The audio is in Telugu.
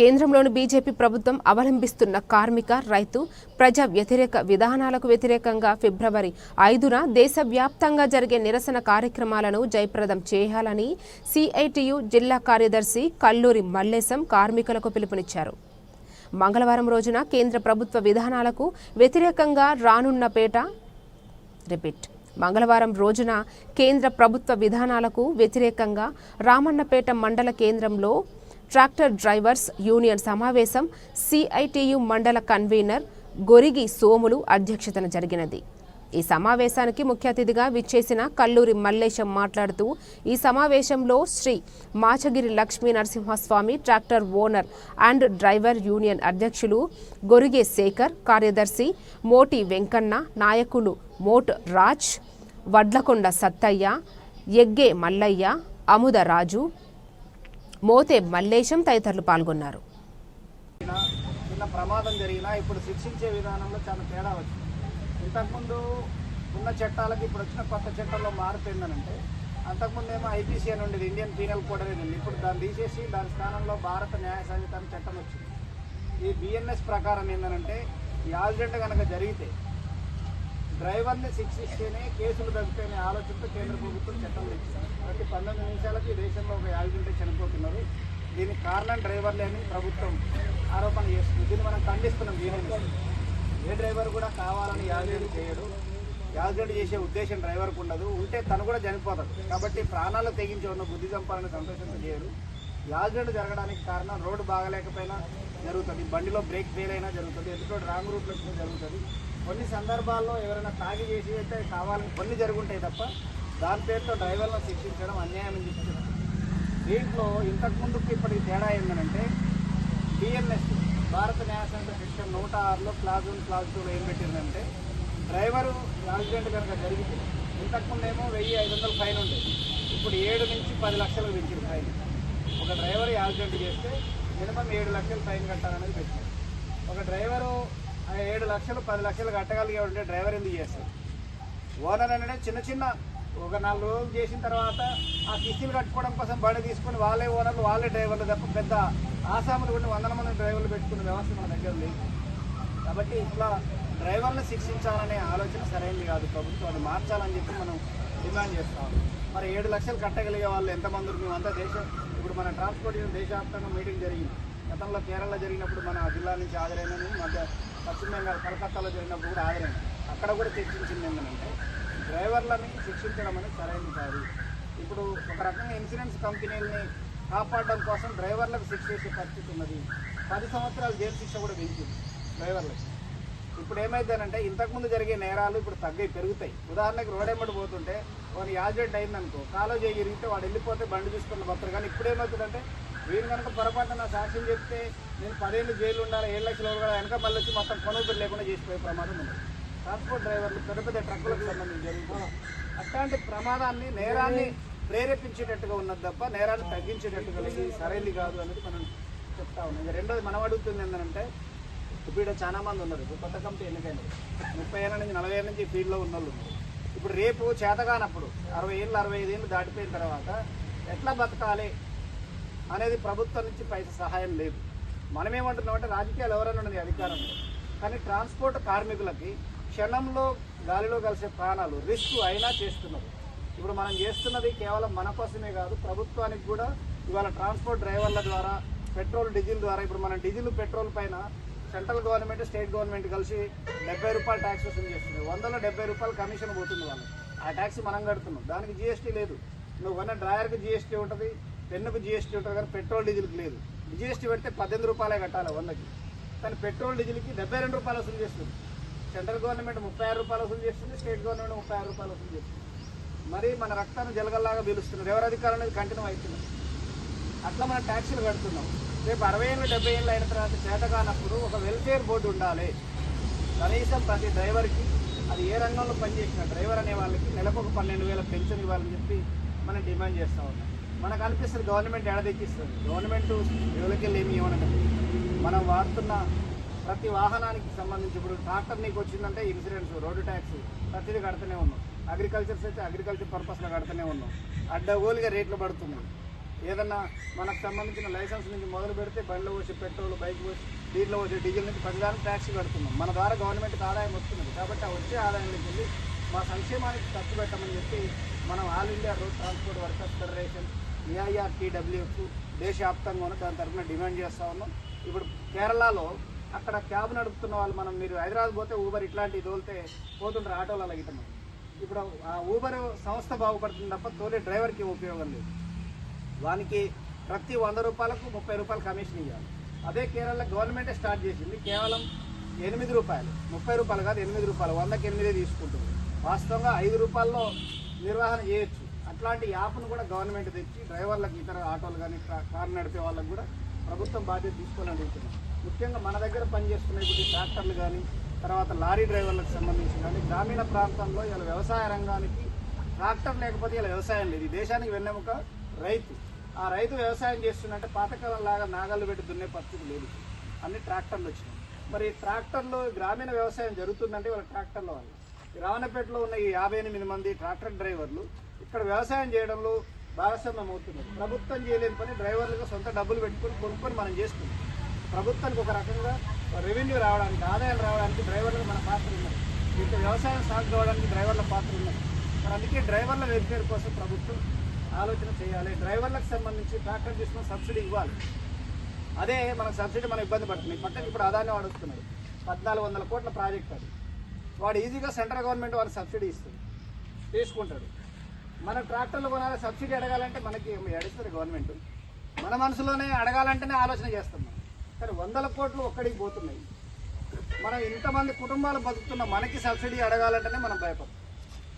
కేంద్రంలోని బీజేపీ ప్రభుత్వం అవలంబిస్తున్న కార్మిక రైతు ప్రజా వ్యతిరేక విధానాలకు వ్యతిరేకంగా ఫిబ్రవరి ఐదున దేశవ్యాప్తంగా జరిగే నిరసన కార్యక్రమాలను జయప్రదం చేయాలని సిఐటియు జిల్లా కార్యదర్శి కల్లూరి మల్లేశం కార్మికులకు పిలుపునిచ్చారు. మంగళవారం రోజున కేంద్ర ప్రభుత్వ విధానాలకు వ్యతిరేకంగా రానున్నపేట రిపీట్. మంగళవారం రోజున కేంద్ర ప్రభుత్వ విధానాలకు వ్యతిరేకంగా రామన్నపేట మండల కేంద్రంలో ట్రాక్టర్ డ్రైవర్స్ యూనియన్ సమావేశం సిఐటియు మండల కన్వీనర్ గొరిగి సోములు అధ్యక్షతన జరిగినది. ఈ సమావేశానికి ముఖ్య అతిథిగా విచ్చేసిన కల్లూరి మల్లేశం మాట్లాడుతూ ఈ సమావేశంలో Sri Machagiri Lakshmi Narasimhaswamy tractor owner and driver union అధ్యక్షులు గొరిగే శేఖర్ కార్యదర్శి మోటి వెంకన్న నాయకులు మోట్ రాజ్ వడ్లకొండ సత్తయ్య ఎగ్గే మల్లయ్య అముద రాజు మోతే మల్లేశం తదితరులు పాల్గొన్నారు. చిన్న ప్రమాదం జరిగినా ఇప్పుడు శిక్షించే విధానంలో చాలా తేడా వచ్చింది. ఇంతకుముందు ఉన్న చట్టాలకి ఇప్పుడు వచ్చిన కొత్త చట్టంలో మార్పు ఏంటంటే అంతకుముందు ఏమో ఐపీసీ అని ఉండేది ఇండియన్ పీనల్ కోడ్ అనేది ఉంది. ఇప్పుడు దాన్ని తీసేసి దాని స్థానంలో భారత న్యాయ సంహిత చట్టం వచ్చింది. ఈ బిఎన్ఎస్ ప్రకారం ఏంటంటే ఈ యాక్సిడెంట్ కనుక జరిగితే డ్రైవర్ని శిక్షిస్తేనే కేసులు తగ్గుతాయనే ఆలోచనతో కేంద్ర ప్రభుత్వం చట్టం తెచ్చింది ప్రతి పంతొమ్మిది నిమిషాలకి ఈ దేశంలో ఒక యాక్సిడెంట్ చనిపోతున్నారు. దీనికి కారణం డ్రైవర్లే అని ప్రభుత్వం ఆరోపణ చేస్తుంది. దీన్ని మనం ఖండిస్తున్నాం దీనిని ఏ డ్రైవర్ కూడా కావాలని యాక్సిడెంట్ చేయడు. యాక్సిడెంట్ చేసే ఉద్దేశం డ్రైవర్కు ఉండదు. ఉంటే తను కూడా చనిపోతాడు. కాబట్టి ప్రాణాలు తెగించి ఉన్న బుద్ధి చంపాలని సంతోషంతో చేయడు. యాక్సిడెంట్ జరగడానికి కారణం రోడ్డు బాగలేకపోయినా జరుగుతుంది. బండిలో బ్రేక్ ఫెయిల్ అయినా జరుగుతుంది. ఎందుకంటే రాంగ్ రూట్లో జరుగుతుంది. కొన్ని సందర్భాల్లో ఎవరైనా తాగి చేసి అయితే కావాలని కొన్ని జరుగుంటాయి తప్ప దాని పేరుతో డ్రైవర్లను శిక్షించడం అన్యాయం అని చెప్తున్నారు. దీంట్లో ఇంతకుముందుకు ఇప్పటికి తేడా ఏంటంటే బిఎన్ఎస్ భారత న్యాయశాఖ సెక్షన్ నూట ఆరులో క్లాజ్ వన్ క్లాజ్ టూలో ఏం పెట్టిందంటే డ్రైవరు యాక్సిడెంట్ కనుక జరిగితే ఇంతకుముందేమో వెయ్యి ఐదు వందలు ఫైన్ ఉండేది. ఇప్పుడు ఏడు నుంచి పది లక్షలకు పెంచింది ఫైన్. ఒక డ్రైవర్ యాక్సిడెంట్ చేస్తే మినిమం ఏడు లక్షలు ఫైన్ కట్టాలనేది పెట్టింది. ఒక డ్రైవరు ఏడు లక్షలు పది లక్షలు కట్టగలిగే ఉంటే డ్రైవర్ ఎందుకు చేస్తారు ఓనర్ అనేది చిన్న చిన్న ఒక నాలుగు రోజులు చేసిన తర్వాత ఆ కిస్తీలు కట్టుకోవడం కోసం బండి తీసుకుని వాళ్ళే ఓనర్లు వాళ్ళే డ్రైవర్లు తప్ప పెద్ద ఆసాములు కొన్ని వందల మంది డ్రైవర్లు పెట్టుకునే వ్యవస్థ మన దగ్గర లేదు. కాబట్టి ఇట్లా డ్రైవర్లను శిక్షించాలనే ఆలోచన సరైనది కాదు ప్రభుత్వాన్ని మార్చాలని చెప్పి మనం డిమాండ్ చేస్తాం మరి ఏడు లక్షలు కట్టగలిగే వాళ్ళు ఎంతమంది మేమంతా దేశం ఇప్పుడు మన ట్రాన్స్పోర్ట్ దేశవ్యాప్తంగా మీటింగ్ జరిగింది. గతంలో కేరళ జరిగినప్పుడు మన జిల్లా నుంచి హాజరైనని మన పశ్చిమ కలకత్తాలో జరిగినప్పుడు కూడా హాజరైన అక్కడ కూడా చర్చించింది ఏంటంటే డ్రైవర్లని శిక్షించడం అనేది సరైనది కాదు ఇప్పుడు ఒక రకంగా ఇన్సూరెన్స్ కంపెనీలని కాపాడడం కోసం డ్రైవర్లకు శిక్ష చేసే పరిస్థితి ఉన్నది. పది సంవత్సరాలు జైలు శిక్ష కూడా పెంచింది డ్రైవర్లకు. ఇప్పుడు ఏమైందనంటే ఇంతకుముందు జరిగే నేరాలు ఇప్పుడు తగ్గాయి పెరుగుతాయి. ఉదాహరణకి రోడ్ ఎమ్మడి పోతుంటే వాడు యాక్సిడెంట్ అయిందనుకో కాలో చేయి ఇరిగితే వాడు వెళ్ళిపోతే బండి చూసుకున్న బతారు కానీ ఇప్పుడు ఏమవుతుందంటే వీరు కనుక పొరపాటున నా సాక్ష్యం చెప్తే నేను పదేళ్ళు జైలు ఉండాలి ఏడు లక్షలు కూడా వెనక మళ్ళీ వచ్చి మొత్తం కొనుగోలు లేకుండా చేసిపోయే ప్రమాదం ఉంది. ట్రాన్స్పోర్ట్ డ్రైవర్లు పెద్ద పెద్ద ట్రక్కులకు సంబంధించి జరుగుతుంది. అట్లాంటి ప్రమాదాన్ని నేరాన్ని ప్రేరేపించేటట్టుగా ఉన్నది తప్ప నేరాన్ని తగ్గించేటట్టుగా లేదు. సరైంది సరైనది కాదు అనేది మనం చెప్తా ఉన్నాం. ఇంకా రెండోది మనం అడుగుతుంది ఏంటంటే ఇప్పుడు చాలా మంది ఉన్నారు. ఇప్పుడు కొత్త కంపెనీ ఎన్నికైంది ముప్పై ఏళ్ళ నుంచి నలభై ఏళ్ళ నుంచి ఫీల్డ్లో ఉన్న వాళ్ళు ఉన్నారు. ఇప్పుడు రేపు చేతగానప్పుడు అరవై ఏళ్ళు అరవై ఐదు ఏళ్ళు దాటిపోయిన తర్వాత ఎట్లా బతకాలి? అనేది ప్రభుత్వం నుంచి పైస సహాయం లేదు. మనమేమంటున్నాం అంటే రాజకీయాలు ఎవరైనా ఉన్నది అధికారంలో. కానీ ట్రాన్స్పోర్ట్ కార్మికులకి క్షణంలో గాలిలో కలిసే ప్రాణాలు రిస్క్ అయినా చేస్తున్నారు. ఇప్పుడు మనం చేస్తున్నది కేవలం మన కోసమే కాదు ప్రభుత్వానికి కూడా ఇవాళ ట్రాన్స్పోర్ట్ డ్రైవర్ల ద్వారా పెట్రోల్ డీజిల్ ద్వారా ఇప్పుడు మనం డీజిల్ పెట్రోల్ పైన సెంట్రల్ గవర్నమెంట్ స్టేట్ గవర్నమెంట్ కలిసి డెబ్బై రూపాయలు ట్యాక్స్ వసూలు చేస్తుంది వందలో డెబ్బై రూపాయలు కమిషన్ పోతుంది వాళ్ళు ఆ ట్యాక్స్ మనం కడుతున్నాం. దానికి జిఎస్టీ లేదు. నువ్వు కొన్న డ్రైవర్కి జిఎస్టీ ఉంటుంది. పెన్నుకు జిఎస్టీ ఉంటుంది కానీ పెట్రోల్ డీజిల్కి లేదు. జిఎస్టీ పెడితే పద్దెనిమిది రూపాయలే కట్టాలి వందకి. కానీ పెట్రోల్ డీజిల్కి డెబ్బై రెండు రూపాయలు వసూలు చేస్తుంది. సెంట్రల్ గవర్నమెంట్ ముప్పై ఆరు రూపాయలు వసూలు చేస్తుంది స్టేట్ గవర్నమెంట్ ముప్పై ఆరు రూపాయలు వసూలు చేస్తుంది. మరి మన రక్తాన్ని జలగల్లాగా పీలుస్తున్నారు ఎవరి అధికారం అనేది కంటిన్యూ అవుతున్నారు అట్లా మనం ట్యాక్సీలు కడుతున్నాం. రేపు అరవై ఏళ్ళు డెబ్బై ఏళ్ళు అయిన తర్వాత చేత కానప్పుడు ఒక వెల్ఫేర్ బోర్డు ఉండాలి. కనీసం ప్రతి డ్రైవర్కి అది ఏ రంగంలో పనిచేసిన డ్రైవర్ అనే వాళ్ళకి నెలకు ఒక పన్నెండు వేల పెన్షన్ ఇవ్వాలని చెప్పి మనం డిమాండ్ చేస్తూ ఉన్నాం. మనకు అనిపిస్తుంది గవర్నమెంట్ ఎడదెక్కిస్తుంది గవర్నమెంట్ ఎవరికెళ్ళి ఏమి ఇవ్వనదు మనం వాడుతున్న ప్రతి వాహనానికి సంబంధించి ఇప్పుడు ట్రాక్టర్ నీకు వచ్చిందంటే ఇన్సూరెన్స్ రోడ్డు ట్యాక్స్ ప్రతిదీ కడుతూనే ఉన్నాం. అగ్రికల్చర్స్ అయితే అగ్రికల్చర్ పర్పస్లో కడుతూనే ఉన్నాం. అడ్డగోలుగా రేట్లు పడుతున్నాయి. ఏదన్నా మనకు సంబంధించిన లైసెన్స్ నుంచి మొదలు పెడితే బండ్లు పోసి పెట్రోల్ బైక్ పోసి దీంట్లో వచ్చే డీజిల్ నుంచి ప్రతిదానికి ట్యాక్స్ కడుతున్నాం. మన ద్వారా గవర్నమెంట్కి ఆదాయం వస్తున్నది. కాబట్టి ఆ వచ్చే ఆదాయం వెళ్ళి మా సంక్షేమానికి ఖర్చు పెట్టమని చెప్పి మనం all India road transport workers federation AIRTWF దేశవ్యాప్తంగా ఉన్న దాని తరఫున డిమాండ్ చేస్తూ ఉన్నాం. ఇప్పుడు కేరళలో అక్కడ క్యాబ్ నడుపుతున్న వాళ్ళు మనం మీరు హైదరాబాద్ పోతే ఊబర్ ఇట్లాంటివి తోలితే పోతుంటారు ఆటోలలో గిట్ట ఇప్పుడు ఆ ఊబర్ సంస్థ బాగుపడుతుంది తప్ప తోలే డ్రైవర్కి ఉపయోగం లేదు. వానికి ప్రతి వంద రూపాయలకు ముప్పై రూపాయలు కమిషన్ ఇవ్వాలి అదే కేరళ గవర్నమెంటే స్టార్ట్ చేసింది. కేవలం ఎనిమిది రూపాయలు. ముప్పై రూపాయలు కాదు ఎనిమిది రూపాయలు. వందకి ఎనిమిదే తీసుకుంటుంది. వాస్తవంగా ఐదు రూపాయల్లో నిర్వహణ చేయొచ్చు. అట్లాంటి యాప్ను కూడా గవర్నమెంట్ తెచ్చి డ్రైవర్లకు ఇతర ఆటోలు కానీ కారు నడిపే వాళ్ళకు కూడా ప్రభుత్వం బాధ్యత తీసుకోవాలని అడుగుతున్నాం. ముఖ్యంగా మన దగ్గర పనిచేస్తున్న ఇప్పుడు ట్రాక్టర్లు కానీ తర్వాత లారీ డ్రైవర్లకు సంబంధించి కానీ గ్రామీణ ప్రాంతంలో ఇలా వ్యవసాయ రంగానికి ట్రాక్టర్ లేకపోతే ఇలా వ్యవసాయం లేదు. ఈ దేశానికి వెన్నెముక రైతు. ఆ రైతు వ్యవసాయం చేస్తున్నట్టే పాతకాలం లాగా నాగళ్ళు పెట్టి దున్నే పరిస్థితి లేదు. అన్ని ట్రాక్టర్లు వచ్చినాయి. మరి ఈ ట్రాక్టర్లు గ్రామీణ వ్యవసాయం జరుగుతుందంటే వాళ్ళ ట్రాక్టర్ల వల్ల. రావణపేటలో ఉన్న ఈ యాభై ఎనిమిది మంది ట్రాక్టర్ డ్రైవర్లు ఇక్కడ వ్యవసాయం చేయడంలో భాగస్వామ్యం అవుతుంది. ప్రభుత్వం చేయలేని పని డ్రైవర్లుగా సొంత డబ్బులు పెట్టుకొని కొనుక్కొని మనం చేస్తుంది ప్రభుత్వానికి ఒక రకంగా రెవెన్యూ రావడానికి ఆదాయం రావడానికి డ్రైవర్లకు మన పాత్ర ఉన్నది. ఇంకా వ్యవసాయం సాగు కావడానికి డ్రైవర్ల పాత్ర ఉన్నది. మరి అందుకే డ్రైవర్ల వెల్ఫేర్ కోసం ప్రభుత్వం ఆలోచన చేయాలి. డ్రైవర్లకు సంబంధించి ట్రాక్టర్ తీసుకున్న సబ్సిడీ ఇవ్వాలి. అదే మన సబ్సిడీ మనం ఇబ్బంది పడుతుంది. ఈ పక్కన ఇప్పుడు ఆదాయం వాడు పద్నాలుగు వందల కోట్ల ప్రాజెక్ట్ అది. వాడు ఈజీగా సెంట్రల్ గవర్నమెంట్ వాడు సబ్సిడీ ఇస్తుంది. తీసుకుంటాడు. మన ట్రాక్టర్లు కొనాలి సబ్సిడీ అడగాలంటే మనకి అడుగుతుంది గవర్నమెంట్ మన మనసులోనే అడగాలంటేనే ఆలోచన చేస్తున్నాం కానీ వందల కోట్లు ఒక్కడికి పోతున్నాయి. మనం ఇంతమంది కుటుంబాలు బతుకుతున్న మనకి సబ్సిడీ అడగాలంటేనే మనం భయపడతాం.